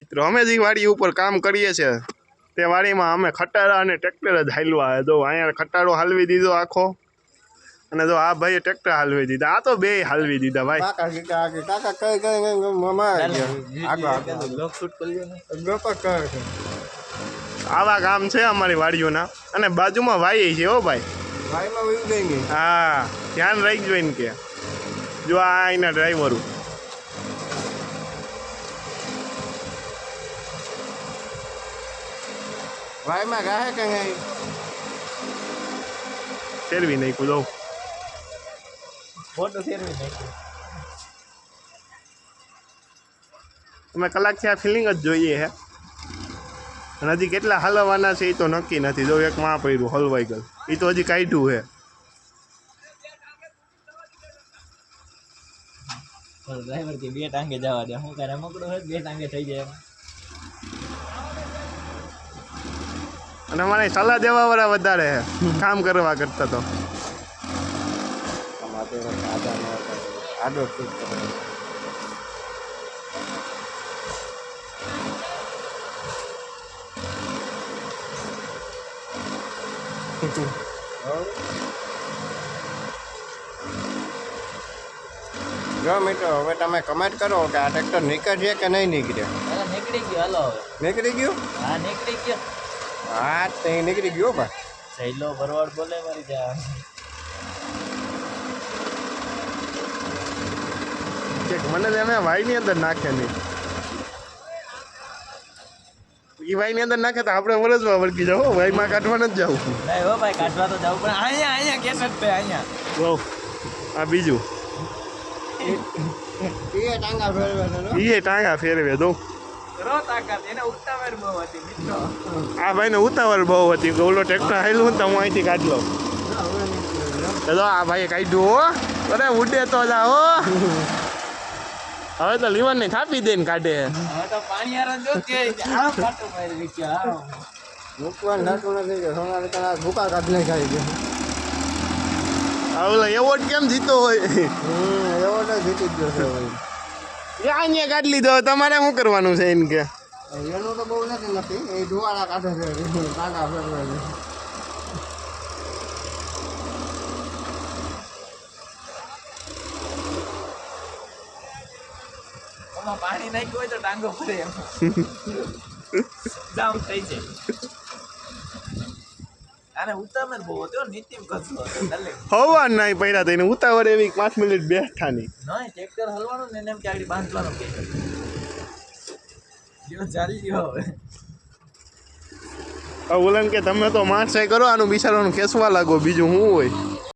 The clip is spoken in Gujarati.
મિત્રો અમે જે વાડી ઉપર કામ કરીએ છીએ. તે વાડીમાં અમે ખટારા અને ટ્રેક્ટર જ હાલવા જો અહીંયા ખટારો હાલવી દીધો આખો. અને જો આ ભાઈ ટ્રેક્ટર હાલવી દીધા. આ તો બે હાલવી દીધા ભાઈ. કાકા કાકા કાકા કાકા કઈ કઈ કઈ મમા આગળ આગળ. બ્લોક શૂટ કરી લ્યો ને. ગોપા કર આવા કામ છે અમારી વાડીઓના. અને બાજુમાં વાઈ છે હો ભાઈ. હા ધ્યાન રાખજો એને કે. જો આ એના ડ્રાઈવરો ભાઈમાં ગાહે કે નહીં ફેરવી નાખ્યું દઉં ફોટો ફેરવી નાખ્યો. અમે કલાકથી આ ફિલિંગ જ જોઈએ હે. અને હજી કેટલા હલવાના છે એ તો નક્કી નથી. જો એક માં પડ્યું હલવાઈ ગયું. એ તો હજી કાઢ્યું હે. ડ્રાઈવર કે બે ટાંગે જવા દે. હું કરે મકડો હોય બે ટાંગે થઈ જાય અને અમારે સલાહ દેવા વાળા વધારે હે કામ કરવા કરતા તો. અમારે આડા ન આડો શૂટ કરો જો મિત્રો હવે તમે કમેન્ટ કરો કે આ ટ્રેક્ટર નીકળશે કે નહીં નીકળે અરે નીકળી ગયો હાલો હવે. નીકળી ગયું? હા નીકળી ગયો. હા તે નીકળી ગયો પણ જઈલો ભરવાડ બોલે મારી જા કે મને એને વાઈની અંદર નાખે નહીં. એ વાઈની અંદર નાખે તો આપણે વરસવા વળગી જાવ હો, વાઈમાં કાઢવા નથી જવું. નહીં હો ભાઈ કાઢવા તો જવું પણ અહીંયા અહીંયા કેસેટ પે અહીંયા. જો આ બીજું. એ ટાંગા ફેરવે એ ટાંગા ફેરવે દઉં આ ભાઈને ઉતાવળ બહુ હતી કે ઓલો ટ્રેક્ટર હાલ્યું ને તો હું અહીંથી કાઢ લઉં તો આ ભાઈએ કાઢ્યું હો. અરે ઉડે તો જાઓ હો. હવે તો થાપી નથી કે સોના તને ભૂકા કાઢ એવોર્ડ કેમ જીતો હોય? હમ એવો જીતી જ ગયો છે ભાઈ. અહીંયા કાઢી લીધો તમારે શું કરવાનું છે એને કે? એનું તો બહુ નથી નથી એ ધુવાડા કાઢે છે કાકા ફેરવે છે. પાણી નાખ્યું હોય તો ટાંગો ફરે એમ. જામ થઈ જાય. આને ઉતાવળ બહુ હતો નીતિમ કસલો હવા નહીં પડ્યા તો ઉતાવળ એવી પાંચ મિનિટ બેઠા નહીં નહીં ટ્રેક્ટર હલવાનું ને એમ કે આગળ બાંધવાનું કે. જો ચાલી ગયો હવે. હવે કે તમે તો માણસાઈ કરો આનું બિચારાનું ખેસવા લાગો બીજું શું હોય?